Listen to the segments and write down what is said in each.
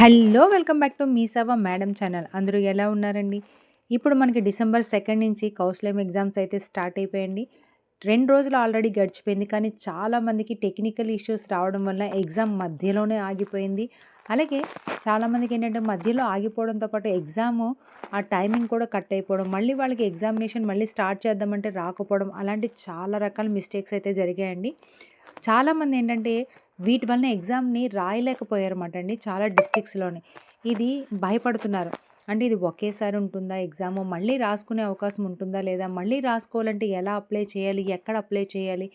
Hello welcome back to మీ సవ madam channel. అందరూ ఎలా ఉన్నారండి? ఇప్పుడు మనకి డిసెంబర్ సెకండ్ నుంచి కౌశలం ఎగ్జామ్స్ అయితే స్టార్ట్ అయిపోయండి రెండు రోజులు ఆల్రెడీ గడిచిపోయింది కానీ చాలామందికి టెక్నికల్ ఇష్యూస్ రావడం వల్ల ఎగ్జామ్ మధ్యలోనే ఆగిపోయింది. అలాగే చాలామందికి ఏంటంటే మధ్యలో ఆగిపోవడంతో పాటు ఎగ్జామ్ ఆ టైమింగ్ కూడా కట్ అయిపోవడం మళ్ళీ వాళ్ళకి ఎగ్జామినేషన్ మళ్ళీ స్టార్ట్ చేద్దామంటే రాకపోవడం అలాంటి చాలా రకాల మిస్టేక్స్ అయితే జరిగాయండి. చాలామంది ఏంటంటే వీటి వలన ఎగ్జామ్ని రాయలేకపోయారన్నమాట అండి చాలా డిస్ట్రిక్ట్స్లోని. ఇది భయపడుతున్నారు. అంటే ఇది ఒకేసారి ఉంటుందా ఎగ్జామ్? మళ్ళీ రాసుకునే అవకాశం ఉంటుందా లేదా? మళ్ళీ రాసుకోవాలంటే ఎలా అప్లై చేయాలి? ఎక్కడ అప్లై చేయాలి?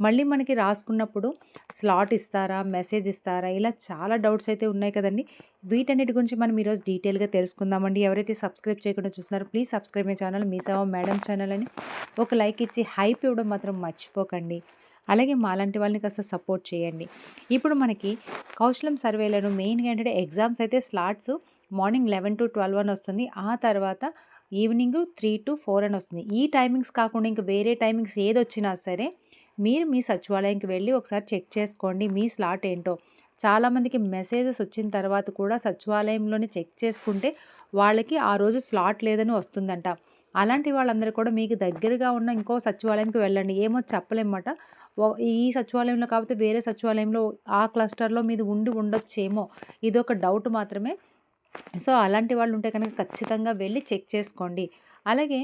మళ్ళీ మనకి రాసుకున్నప్పుడు స్లాట్ ఇస్తారా? మెసేజ్ ఇస్తారా? ఇలా చాలా డౌట్స్ అయితే ఉన్నాయి కదండి. వీటన్నిటి గురించి మనం ఈరోజు డీటెయిల్గా తెలుసుకుందామండి. ఎవరైతే సబ్స్క్రైబ్ చేయకుండా చూస్తున్నారో ప్లీజ్ సబ్స్క్రైబ్ మై ఛానల్. మీ సేవ మేడం ఛానల్ అని ఒక లైక్ ఇచ్చి హైప్ ఇవ్వడం మాత్రం మర్చిపోకండి. అలాగే మాలాంటి వాళ్ళని కాస్త సపోర్ట్ చేయండి. ఇప్పుడు మనకి కౌశలం సర్వేలను మెయిన్గా ఏంటంటే ఎగ్జామ్స్ అయితే slots morning eleven to twelve అని వస్తుంది. ఆ తర్వాత ఈవినింగ్ త్రీ టు ఫోర్ అని వస్తుంది. ఈ టైమింగ్స్ కాకుండా ఇంక వేరే టైమింగ్స్ ఏది వచ్చినా సరే మీరు మీ సచివాలయంకి వెళ్ళి ఒకసారి చెక్ చేసుకోండి మీ స్లాట్ ఏంటో. చాలామందికి మెసేజెస్ వచ్చిన తర్వాత కూడా సచివాలయంలోనే చెక్ చేసుకుంటే వాళ్ళకి ఆ రోజు స్లాట్ లేదని వస్తుందంట. అలాంటి వాళ్ళందరూ కూడా మీకు దగ్గరగా ఉన్న ఇంకో సచివాలయంకి వెళ్ళండి. ఏమో చెప్పలేమాట ఈ సచివాలయంలో కాకపోతే వేరే సచివాలయంలో ఆ క్లస్టర్లో మీది ఉండి ఉండొచ్చేమో ఇది ఒక డౌట్ మాత్రమే. సో అలాంటి వాళ్ళు ఉంటే కనుక ఖచ్చితంగా వెళ్ళి చెక్ చేసుకోండి. అలాగే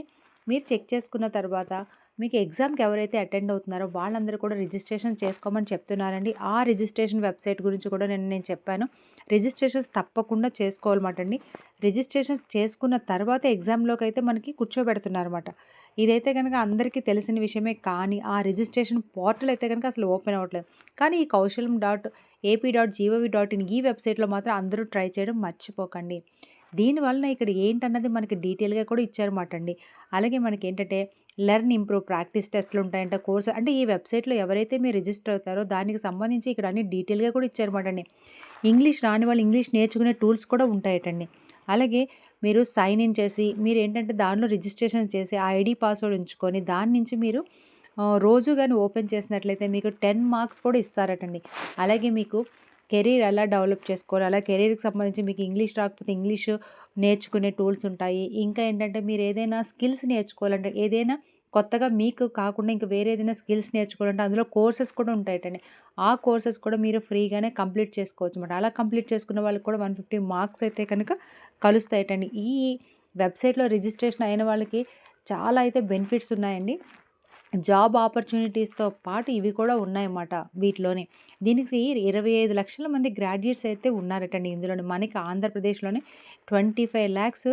మీరు చెక్ చేసుకున్న తర్వాత మీకు ఎగ్జామ్కి ఎవరైతే అటెండ్ అవుతున్నారో వాళ్ళందరూ కూడా రిజిస్ట్రేషన్ చేసుకోమని చెప్తున్నారండి. ఆ రిజిస్ట్రేషన్ వెబ్సైట్ గురించి కూడా నేను నేను చెప్పాను. రిజిస్ట్రేషన్స్ తప్పకుండా చేసుకోవాలన్నమాట అండి రిజిస్ట్రేషన్స్ చేసుకున్న తర్వాత ఎగ్జామ్లోకి అయితే మనకి కూర్చోబెడుతున్నారన్నమాట. ఇదైతే కనుక అందరికీ తెలిసిన విషయమే కానీ ఆ రిజిస్ట్రేషన్ పోర్టల్ అయితే కనుక అసలు ఓపెన్ అవ్వట్లేదు. కానీ ఈ Kaushalam dot AP dot G O V dot in ఈ వెబ్సైట్లో మాత్రం అందరూ ట్రై చేయడం మర్చిపోకండి. దీనివలన ఇక్కడ ఏంటన్నది మనకి డీటెయిల్గా కూడా ఇచ్చారన్నమాట అండి అలాగే మనకి ఏంటంటే లెర్న్ ఇంప్రూవ్ ప్రాక్టీస్ టెస్ట్లు ఉంటాయంట కోర్సు అంటే ఈ వెబ్సైట్లో ఎవరైతే మీరు రిజిస్టర్ అవుతారో దానికి సంబంధించి ఇక్కడ అన్ని డీటెయిల్గా కూడా ఇచ్చారన్నమాట అండి ఇంగ్లీష్ రాని వాళ్ళు ఇంగ్లీష్ నేర్చుకునే టూల్స్ కూడా ఉంటాయటండి. అలాగే మీరు సైన్ ఇన్ చేసి మీరు ఏంటంటే దానిలో రిజిస్ట్రేషన్ చేసి ఆ ఐడి పాస్వర్డ్ ఉంచుకొని దాని నుంచి మీరు రోజు కానీ ఓపెన్ చేసినట్లయితే మీకు టెన్ మార్క్స్ కూడా ఇస్తారటండి. అలాగే మీకు కెరీర్ ఎలా డెవలప్ చేసుకోవాలి? అలా కెరీర్కి సంబంధించి మీకు ఇంగ్లీష్ రాకపోతే ఇంగ్లీష్ నేర్చుకునే టూల్స్ ఉంటాయి. ఇంకా ఏంటంటే మీరు ఏదైనా స్కిల్స్ నేర్చుకోవాలంటే ఏదైనా కొత్తగా మీకు కాకుండా ఇంకా వేరే ఏదైనా స్కిల్స్ నేర్చుకోవాలంటే అందులో కోర్సెస్ కూడా ఉంటాయటండి. ఆ కోర్సెస్ కూడా మీరు ఫ్రీగానే కంప్లీట్ చేసుకోవచ్చు అనమాట అలా కంప్లీట్ చేసుకున్న వాళ్ళకి కూడా వన్ ఫిఫ్టీ మార్క్స్ అయితే కనుక కలుస్తాయటండి. ఈ వెబ్సైట్లో రిజిస్ట్రేషన్ అయిన వాళ్ళకి చాలా అయితే బెనిఫిట్స్ ఉన్నాయండి. జాబ్ ఆపర్చునిటీస్తో పాటు ఇవి కూడా ఉన్నాయన్నమాట వీటిలోనే. దీనికి ఇరవై ఐదు లక్షల మంది గ్రాడ్యుయేట్స్ అయితే ఉన్నారటండి ఇందులోనే. మనకి ఆంధ్రప్రదేశ్లోనే ట్వంటీ ఫైవ్ ల్యాక్స్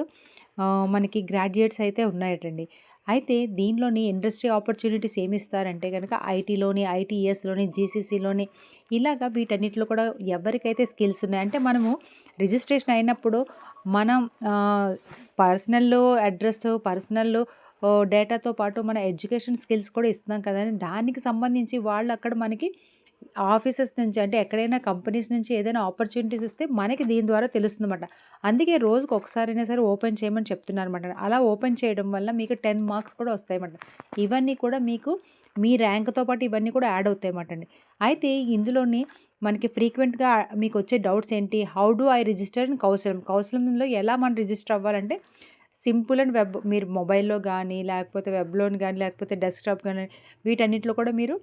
మనకి గ్రాడ్యుయేట్స్ అయితే ఉన్నాయటండి. అయితే దీనిలోని ఇండస్ట్రీ ఆపర్చునిటీస్ ఏమి ఇస్తారంటే కనుక ఐటీలోని ఐటీఎస్లోని జీసీసీలోని ఇలాగా వీటన్నిటిలో కూడా ఎవరికైతే స్కిల్స్ ఉన్నాయి అంటే మనము రిజిస్ట్రేషన్ అయినప్పుడు మనం పర్సనల్ అడ్రస్ పర్సనల్ డేటాతో పాటు మన ఎడ్యుకేషన్ స్కిల్స్ కూడా ఇస్తున్నాం కదా దానికి సంబంధించి వాళ్ళు అక్కడ మనకి ఆఫీసెస్ నుంచి అంటే ఎక్కడైనా కంపెనీస్ నుంచి ఏదైనా ఆపర్చునిటీస్ ఇస్తే మనకి దీని ద్వారా తెలుస్తుందన్నమాట. అందుకే రోజుకు ఒకసారైనా సరే ఓపెన్ చేయమని చెప్తున్నారు అనమాట అలా ఓపెన్ చేయడం వల్ల మీకు టెన్ మార్క్స్ కూడా వస్తాయన్నమాట. ఇవన్నీ కూడా మీకు మీ ర్యాంక్తో పాటు ఇవన్నీ కూడా యాడ్ అవుతాయన్నమాట అండి. అయితే ఇందులోని మనకి ఫ్రీక్వెంట్గా మీకు వచ్చే డౌట్స్ ఏంటి? How do I register in Kaushalam? కౌశలంలో ఎలా మనం రిజిస్టర్ అవ్వాలంటే సింపుల్ అండ్ వెబ్ మీరు మొబైల్లో కానీ లేకపోతే వెబ్లోని కానీ లేకపోతే డెస్క్టాప్ కానీ వీటన్నిటిలో కూడా మీరు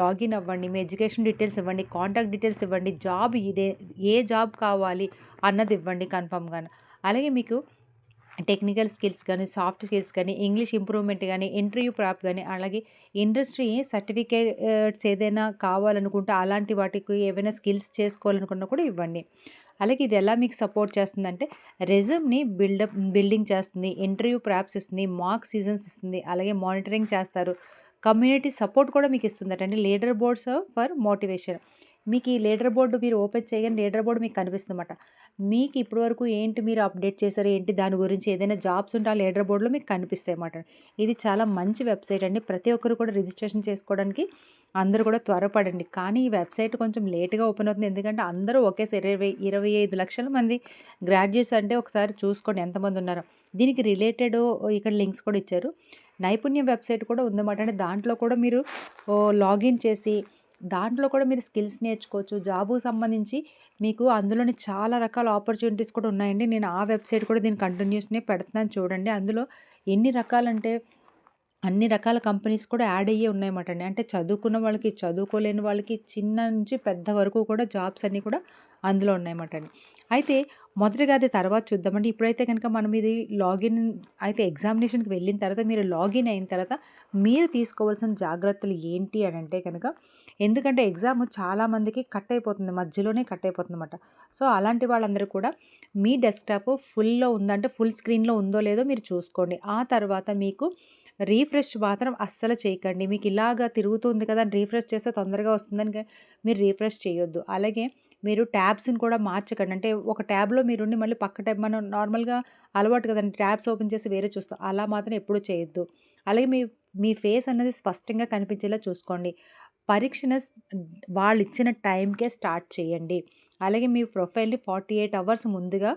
లాగిన్ అవ్వండి మీ ఎడ్యుకేషన్ డీటెయిల్స్ ఇవ్వండి కాంటాక్ట్ డీటెయిల్స్ ఇవ్వండి జాబ్ ఇదే ఏ జాబ్ కావాలి అన్నది ఇవ్వండి కన్ఫామ్గా అలాగే మీకు టెక్నికల్ స్కిల్స్ కానీ సాఫ్ట్ స్కిల్స్ కానీ ఇంగ్లీష్ ఇంప్రూవ్మెంట్ కానీ ఇంటర్వ్యూ ప్రాప్ కానీ అలాగే ఇండస్ట్రీ సర్టిఫికేట్స్ ఏదైనా కావాలనుకుంటే అలాంటి వాటికి ఏవైనా స్కిల్స్ చేసుకోవాలనుకున్నా కూడా ఇవ్వండి. అలాగే ఇది ఎలా మీకు సపోర్ట్ చేస్తుందంటే రెజ్యూమ్ని బిల్డప్ బిల్డింగ్ చేస్తుంది ఇంటర్వ్యూ ప్రాప్స్ ఇస్తుంది మార్క్ సీజన్స్ ఇస్తుంది అలాగే మానిటరింగ్ చేస్తారు. కమ్యూనిటీ సపోర్ట్ కూడా మీకు ఇస్తుందట అండి లీడర్ బోర్డ్స్ ఫర్ మోటివేషన్. మీకు ఈ లీడర్ బోర్డు మీరు ఓపెన్ చేయగానే లీడర్ బోర్డు మీకు కనిపిస్తుందన్నమాట. మీకు ఇప్పటివరకు ఏంటి మీరు అప్డేట్ చేశారు? ఏంటి దాని గురించి ఏదైనా జాబ్స్ ఉంటే ఆ లీడర్ బోర్డులో మీకు కనిపిస్తాయి అన్నమాట. ఇది చాలా మంచి వెబ్సైట్ అండి. ప్రతి ఒక్కరు కూడా రిజిస్ట్రేషన్ చేసుకోవడానికి అందరూ కూడా త్వరపడండి. కానీ ఈ వెబ్సైట్ కొంచెం లేట్గా ఓపెన్ అవుతుంది. ఎందుకంటే అందరూ ఒకేసారి ఇరవై ఇరవై ఐదు లక్షల మంది గ్రాడ్యుయేట్స్ అంటే ఒకసారి చూసుకోండి ఎంతమంది ఉన్నారో. దీనికి రిలేటెడ్ ఇక్కడ లింక్స్ కూడా ఇచ్చారు. నైపుణ్యం వెబ్సైట్ కూడా ఉందన్నమాట. అంటే దాంట్లో కూడా మీరు లాగిన్ చేసి దాంట్లో కూడా మీరు స్కిల్స్ నేర్చుకోవచ్చు. జాబుకి సంబంధించి మీకు అందులోని చాలా రకాల ఆపర్చునిటీస్ కూడా ఉన్నాయండి. నేను ఆ వెబ్సైట్ కూడా దీన్ని కంటిన్యూస్నే పెడుతున్నాను చూడండి. అందులో ఎన్ని రకాలంటే అన్ని రకాల కంపెనీస్ కూడా యాడ్ అయ్యే ఉన్నాయన్నమాట అండి అంటే చదువుకున్న వాళ్ళకి చదువుకోలేని వాళ్ళకి చిన్న నుంచి పెద్ద వరకు కూడా జాబ్స్ అన్నీ కూడా అందులో ఉన్నాయన్నమాట అండి అయితే మొదటిగా అది తర్వాత చూద్దామండి. ఇప్పుడైతే కనుక మనం ఇది లాగిన్ అయితే ఎగ్జామినేషన్కి వెళ్ళిన తర్వాత మీరు లాగిన్ అయిన తర్వాత మీరు తీసుకోవాల్సిన జాగ్రత్తలు ఏంటి అని అంటే కనుక ఎందుకంటే ఎగ్జామ్ చాలామందికి కట్ అయిపోతుంది మధ్యలోనే కట్ అయిపోతుంది అనమాట సో అలాంటి వాళ్ళందరూ కూడా మీ డెస్క్టాప్ ఫుల్లో ఉందంటే ఫుల్ స్క్రీన్లో ఉందో లేదో మీరు చూసుకోండి. ఆ తర్వాత మీకు రీఫ్రెష్ మాత్రం అస్సలు చేయకండి. మీకు ఇలాగా తిరుగుతుంది కదా రీఫ్రెష్ చేస్తే తొందరగా వస్తుందని మీరు రీఫ్రెష్ చేయొద్దు. అలాగే మీరు ట్యాబ్స్ని కూడా మార్చకండి. అంటే ఒక ట్యాబ్లో మీరుండి మళ్ళీ పక్క ట్యాబ్ మనం నార్మల్గా అలవాటు కదండి ట్యాబ్స్ ఓపెన్ చేసి వేరే చూస్తాం. అలా మాత్రం ఎప్పుడూ చేయొద్దు. అలాగే మీ మీ ఫేస్ అనేది స్పష్టంగా కనిపించేలా చూసుకోండి. పరీక్షను వాళ్ళు ఇచ్చిన టైంకే స్టార్ట్ చేయండి. అలాగే మీ ప్రొఫైల్ని ఫార్టీ ఎయిట్ అవర్స్ ముందుగా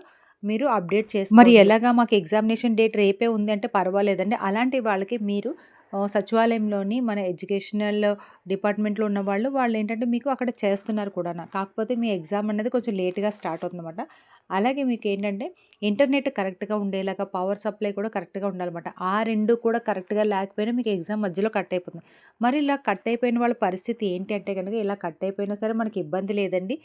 మీరు అప్డేట్ చేసి మరి ఎలాగా మాకు ఎగ్జామినేషన్ డేట్ రేపే ఉంది అంటే పర్వాలేదండి. అలాంటి వాళ్ళకి మీరు సచివాలయంలోని మన ఎడ్యుకేషనల్ డిపార్ట్మెంట్లో ఉన్న వాళ్ళు వాళ్ళు ఏంటంటే మీకు అక్కడ చేస్తున్నారు కూడా కాకపోతే మీ ఎగ్జామ్ అనేది కొంచెం లేట్గా స్టార్ట్ అవుతుందన్నమాట. అలాగే మీకు ఏంటంటే ఇంటర్నెట్ కరెక్ట్గా ఉండేలాగా పవర్ సప్లై కూడా కరెక్ట్గా ఉండాలన్నమాట. ఆ రెండు కూడా కరెక్ట్గా లేకపోయినా మీకు ఎగ్జామ్ మధ్యలో కట్ అయిపోతుంది మరి ఇలా కట్ అయిపోయిన వాళ్ళ పరిస్థితి ఏంటి అంటే కనుక ఇలా కట్ అయిపోయినా సరే మనకి ఇబ్బంది లేదండి.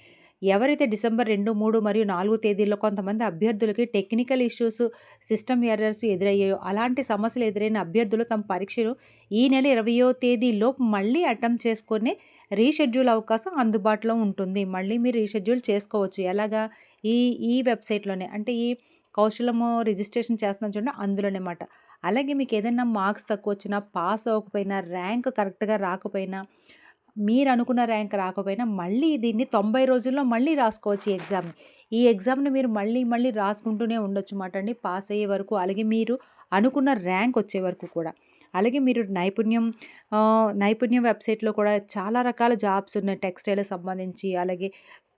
ఎవరైతే డిసెంబర్ రెండు మూడు మరియు నాలుగు తేదీల్లో కొంతమంది అభ్యర్థులకి టెక్నికల్ ఇష్యూస్ సిస్టమ్ ఎర్రర్స్ ఎదురయ్యాయో అలాంటి సమస్యలు ఎదురైన అభ్యర్థులు తమ పరీక్షను ఈ నెల ఇరవయో తేదీలోపు మళ్ళీ అటెంప్ట్ చేసుకునే రీషెడ్యూల్ అవకాశం అందుబాటులో ఉంటుంది. మళ్ళీ మీరు రీషెడ్యూల్ చేసుకోవచ్చు. ఎలాగా? ఈ ఈ వెబ్సైట్లోనే. అంటే ఈ కౌశలము రిజిస్ట్రేషన్ చేస్తున్నాం చూడండి అందులోనే మాట అలాగే మీకు ఏదైనా మార్క్స్ తక్కువ వచ్చినా పాస్ అవ్వకపోయినా ర్యాంక్ కరెక్ట్గా రాకపోయినా మీరు అనుకున్న ర్యాంక్ రాకపోయినా మళ్ళీ దీన్ని తొంభై రోజుల్లో మళ్ళీ రాసుకోవచ్చు ఈ ఎగ్జామ్ని ఈ ఎగ్జామ్ని మీరు మళ్ళీ మళ్ళీ రాసుకుంటూనే ఉండొచ్చు మాట అండి. పాస్ అయ్యే వరకు అలాగే మీరు అనుకున్న ర్యాంక్ వచ్చే వరకు కూడా. అలాగే మీరు నైపుణ్యం నైపుణ్యం వెబ్సైట్లో కూడా చాలా రకాల జాబ్స్ ఉన్నాయి. టెక్స్టైల్కి సంబంధించి అలాగే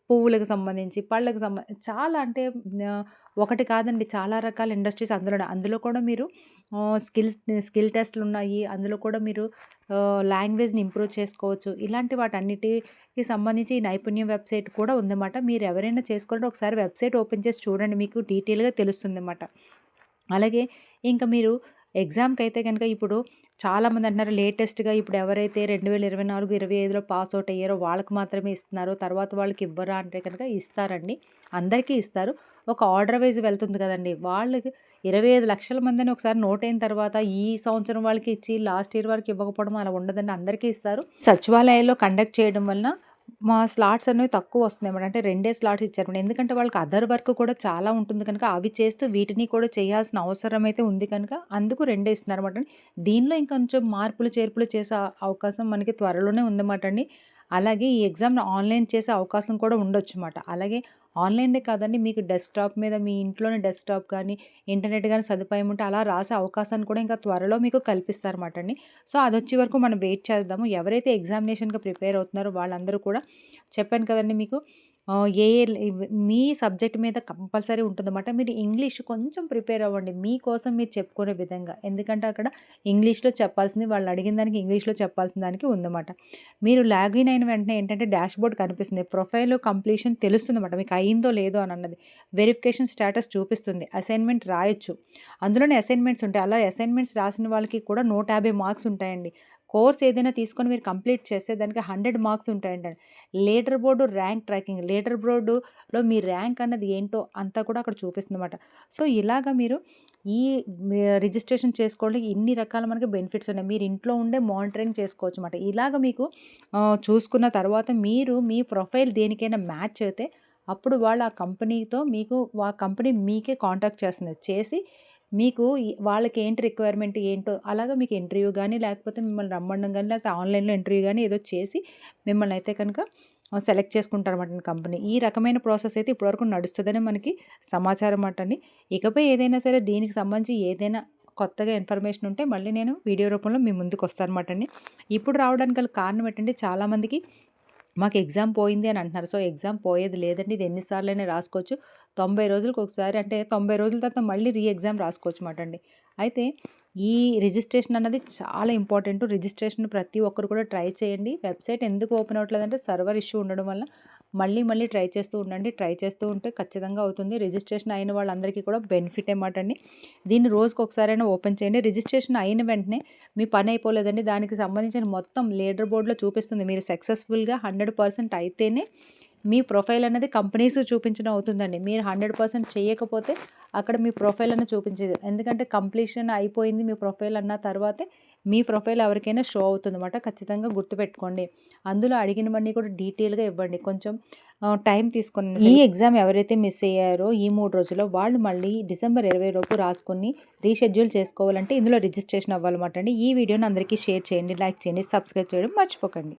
పువ్వులకు సంబంధించి పళ్ళకు సంబంధించి చాలా అంటే ఒకటి కాదండి చాలా రకాల ఇండస్ట్రీస్ అందులో అందులో కూడా మీరు స్కిల్స్ స్కిల్ టెస్ట్లు ఉన్నాయి. అందులో కూడా మీరు లాంగ్వేజ్ని ఇంప్రూవ్ చేసుకోవచ్చు. ఇలాంటి వాటన్నిటికి సంబంధించి ఈ నైపుణ్యం వెబ్సైట్ కూడా ఉందన్నమాట. మీరు ఎవరైనా చేసుకోవాలంటే ఒకసారి వెబ్సైట్ ఓపెన్ చేసి చూడండి. మీకు డీటెయిల్గా తెలుస్తుంది అన్నమాట అలాగే ఇంకా మీరు ఎగ్జామ్కి అయితే కనుక ఇప్పుడు చాలామంది అంటున్నారు లేటెస్ట్గా ఇప్పుడు ఎవరైతే రెండు వేల ఇరవై నాలుగు ఇరవై ఐదులో పాస్ అవుట్ అయ్యారో వాళ్ళకి మాత్రమే ఇస్తున్నారు. తర్వాత వాళ్ళకి ఇవ్వరా అంటే కనుక ఇస్తారండి. అందరికీ ఇస్తారు. ఒక ఆర్డర్ వైజ్ వెళ్తుంది కదండి. వాళ్ళకి ఇరవై ఐదు లక్షల మందిని ఒకసారి నోట్ అయిన తర్వాత ఈ సంవత్సరం వాళ్ళకి ఇచ్చి లాస్ట్ ఇయర్ వరకు ఇవ్వకపోవడం అలా ఉండదండి. అందరికీ ఇస్తారు. సచివాలయాల్లో కండక్ట్ చేయడం వలన మా స్లాట్స్ అనేవి తక్కువ వస్తున్నాయి అంటే రెండే స్లాట్స్ ఇచ్చారు ఎందుకంటే వాళ్ళకి అదర్ వర్క్ కూడా చాలా ఉంటుంది కనుక అవి చేస్తూ వీటిని కూడా చేయాల్సిన అవసరం అయితే ఉంది కనుక అందుకు రెండే ఇస్తున్నారు అనమాట దీనిలో ఇంకొంచెం మార్పులు చేర్పులు చేసే అవకాశం మనకి త్వరలోనే ఉందన్నమాట అండి. అలాగే ఈ ఎగ్జామ్ను ఆన్లైన్ చేసే అవకాశం కూడా ఉండొచ్చు అన్నమాట అలాగే ఆన్లైన్నే కాదండి మీకు డెస్క్టాప్ మీద మీ ఇంట్లోనే డెస్క్టాప్ కానీ ఇంటర్నెట్ కానీ సదుపాయం ఉంటే అలా రాసే అవకాశాన్ని కూడా ఇంకా త్వరలో మీకు కల్పిస్తారన్నమాట అండి. సో అది వచ్చే వరకు మనం వెయిట్ చేద్దాము. ఎవరైతే ఎగ్జామినేషన్గా ప్రిపేర్ అవుతున్నారో వాళ్ళందరూ కూడా చెప్పాను కదండి మీకు ఏ ఏ మీ సబ్జెక్ట్ మీద కంపల్సరీ ఉంటుందన్నమాట. మీరు ఇంగ్లీష్ కొంచెం ప్రిపేర్ అవ్వండి. మీకోసం మీరు చెప్పుకునే విధంగా. ఎందుకంటే అక్కడ ఇంగ్లీష్లో చెప్పాల్సింది వాళ్ళు అడిగిన దానికి ఇంగ్లీష్లో చెప్పాల్సిన దానికి ఉందన్నమాట. మీరు లాగిన్ అయిన వెంటనే ఏంటంటే డాష్ బోర్డ్ కనిపిస్తుంది. ప్రొఫైల్ కంప్లీషన్ తెలుస్తుంది అన్నమాట మీకు అయిందో లేదో అని అన్నది. వెరిఫికేషన్ స్టేటస్ చూపిస్తుంది. అసైన్మెంట్ రాయొచ్చు. అందులోనే అసైన్మెంట్స్ ఉంటాయి. అలా అసైన్మెంట్స్ రాసిన వాళ్ళకి కూడా నూట యాభై మార్క్స్ ఉంటాయండి. కోర్స్ ఏదైనా తీసుకొని మీరు కంప్లీట్ చేస్తే దానికి హండ్రెడ్ మార్క్స్ ఉంటాయండి leader board rank tracking. Leader బోర్డులో మీ ర్యాంక్ అన్నది ఏంటో అంతా కూడా అక్కడ చూపిస్తుంది అనమాట సో ఇలాగ మీరు ఈ రిజిస్ట్రేషన్ చేసుకోవడానికి ఇన్ని రకాల మనకి బెనిఫిట్స్ ఉన్నాయి. మీరు ఇంట్లో ఉండే మానిటరింగ్ చేసుకోవచ్చు అనమాట ఇలాగ మీకు చూసుకున్న తర్వాత మీరు మీ ప్రొఫైల్ దేనికైనా మ్యాచ్ అయితే అప్పుడు వాళ్ళు ఆ కంపెనీతో మీకు ఆ కంపెనీ మీకే కాంటాక్ట్ చేస్తుంది. చేసి మీకు వాళ్ళకి ఏంటి రిక్వైర్మెంట్ ఏంటో అలాగా మీకు ఇంటర్వ్యూ కానీ లేకపోతే మిమ్మల్ని రమ్మడం కానీ లేకపోతే ఆన్లైన్లో ఇంటర్వ్యూ కానీ ఏదో చేసి మిమ్మల్ని అయితే కనుక సెలెక్ట్ చేసుకుంటారన్నమాట కంపెనీ ఈ రకమైన ప్రాసెస్ అయితే ఇప్పటివరకు నడుస్తుందని మనకి సమాచారం అన్నమాట అండి. ఇకపై ఏదైనా సరే దీనికి సంబంధించి ఏదైనా కొత్తగా ఇన్ఫర్మేషన్ ఉంటే మళ్ళీ నేను వీడియో రూపంలో మీ ముందుకు వస్తాను అండి. ఇప్పుడు రావడానికి గల కారణం ఏంటంటే చాలామందికి మాకు ఎగ్జామ్ పోయింది అని అంటున్నారు. సో ఎగ్జామ్ పోయేది లేదండి. ఇది ఎన్నిసార్లైనా రాసుకోవచ్చు. తొంభై రోజులకు ఒకసారి అంటే తొంభై రోజుల తర్వాత మళ్ళీ రీ ఎగ్జామ్ రాసుకోవచ్చు అన్నమాట అండి అయితే ఈ రిజిస్ట్రేషన్ అన్నది చాలా ఇంపార్టెంట్. రిజిస్ట్రేషన్ ప్రతి ఒక్కరు కూడా ట్రై చేయండి. వెబ్సైట్ ఎందుకు ఓపెన్ అవ్వట్లేదంటే సర్వర్ ఇష్యూ ఉండడం వల్ల. మళ్ళీ మళ్ళీ ట్రై చేస్తూ ఉండండి. ట్రై చేస్తూ ఉంటే ఖచ్చితంగా అవుతుంది. రిజిస్ట్రేషన్ అయిన వాళ్ళందరికీ కూడా బెనిఫిట్ ఏమాట అండి. దీన్ని రోజుకు ఒకసారైనా ఓపెన్ చేయండి. రిజిస్ట్రేషన్ అయిన వెంటనే మీ పని అయిపోలేదండి. దానికి సంబంధించిన మొత్తం లీడర్ బోర్డులో చూపిస్తుంది. మీరు సక్సెస్ఫుల్గా హండ్రెడ్ పర్సెంట్ అయితేనే మీ ప్రొఫైల్ అనేది కంపెనీస్ చూపించడం అవుతుందండి. మీరు హండ్రెడ్ పర్సెంట్ చేయకపోతే అక్కడ మీ ప్రొఫైల్ అనేది చూపించేది. ఎందుకంటే కంప్లీషన్ అయిపోయింది మీ ప్రొఫైల్ అన్న తర్వాతే మీ ప్రొఫైల్ ఎవరికైనా షో అవుతుంది అనమాట ఖచ్చితంగా గుర్తుపెట్టుకోండి. అందులో అడిగినవన్నీ కూడా డీటెయిల్గా ఇవ్వండి. కొంచెం టైం తీసుకొని ఈ ఎగ్జామ్ ఎవరైతే మిస్ అయ్యారో ఈ మూడు రోజుల్లో వాళ్ళు మళ్ళీ డిసెంబర్ ఇరవై లోపు రాసుకొని రీషెడ్యూల్ చేసుకోవాలంటే ఇందులో రిజిస్ట్రేషన్ అవ్వాలన్నమాట అండి. ఈ వీడియోని అందరికీ షేర్ చేయండి లైక్ చేయండి సబ్స్క్రైబ్ చేయడం మర్చిపోకండి.